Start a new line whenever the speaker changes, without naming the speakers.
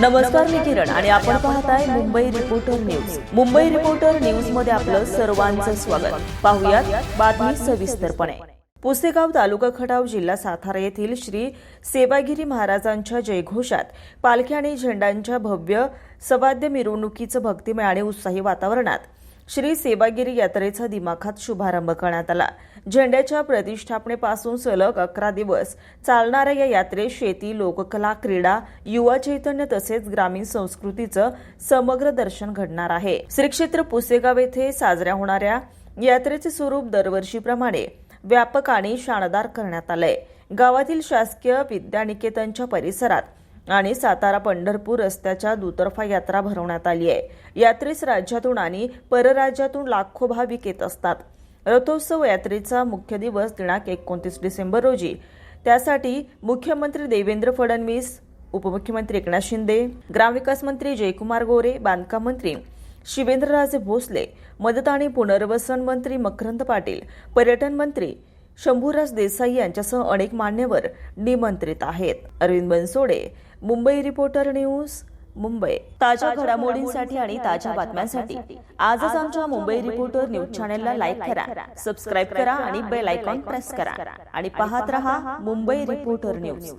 नमस्कार मी किरण आणि आपण पाहताय Mumbai reporter news Mumbai reporter न्यूजमध्ये आपलं सर्वांचं स्वागत. पाहुयात बातमी सविस्तरपणे. पुसेगाव तालुका खटाव जिल्हा सातारा येथील श्री सेवागिरी महाराजांच्या जयघोषात पालखी आणि झेंडांच्या भव्य सवाद्य मिरवणुकीचं भक्तिमय आणि उत्साही वातावरणात श्री सेवागिरी यात्रेचा दिमाखात शुभारंभ करण्यात आला. झेंड्याच्या प्रतिष्ठापनेपासून सलग अकरा दिवस चालणाऱ्या या यात्रेत शेती लोककला क्रीडा युवा चैतन्य तसेच ग्रामीण संस्कृतीचं समग्र दर्शन घडणार आहे. श्री क्षेत्र पुसेगाव येथे साजऱ्या होणाऱ्या यात्रेचे स्वरूप दरवर्षीप्रमाणे व्यापक आणि शानदार करण्यात आलंय. गावातील शासकीय विद्यानिकेतनच्या परिसरात आणि सातारा पंढरपूर रस्त्याच्या दुतर्फा यात्रा भरवण्यात आली आहे. यात्रेस राज्यातून आणि परराज्यातून लाखो भाविक येत असतात. रथोत्सव यात्रेचा मुख्य दिवस दिनांक एकोणतीस डिसेंबर रोजी. त्यासाठी मुख्यमंत्री देवेंद्र फडणवीस उपमुख्यमंत्री एकनाथ शिंदे ग्रामविकास मंत्री जयकुमार गोरे बांधकाम मंत्री शिवेंद्रराजे भोसले मदत आणि पुनर्वसन मंत्री मकरंद पाटील पर्यटन मंत्री शंभूराज देसाई यांच्यासह अनेक मान्यवर निमंत्रित आहेत. Arvind Bansode Mumbai reporter news Mumbai. ताज्या घडामोडींसाठी आणि ताज्या बातम्यांसाठी आजच आमच्या मुंबई रिपोर्टर न्यूज चॅनलला लाईक करा सबस्क्राईब करा आणि बेल आयकॉन प्रेस करा. आणि पाहत रहा मुंबई रिपोर्टर न्यूज.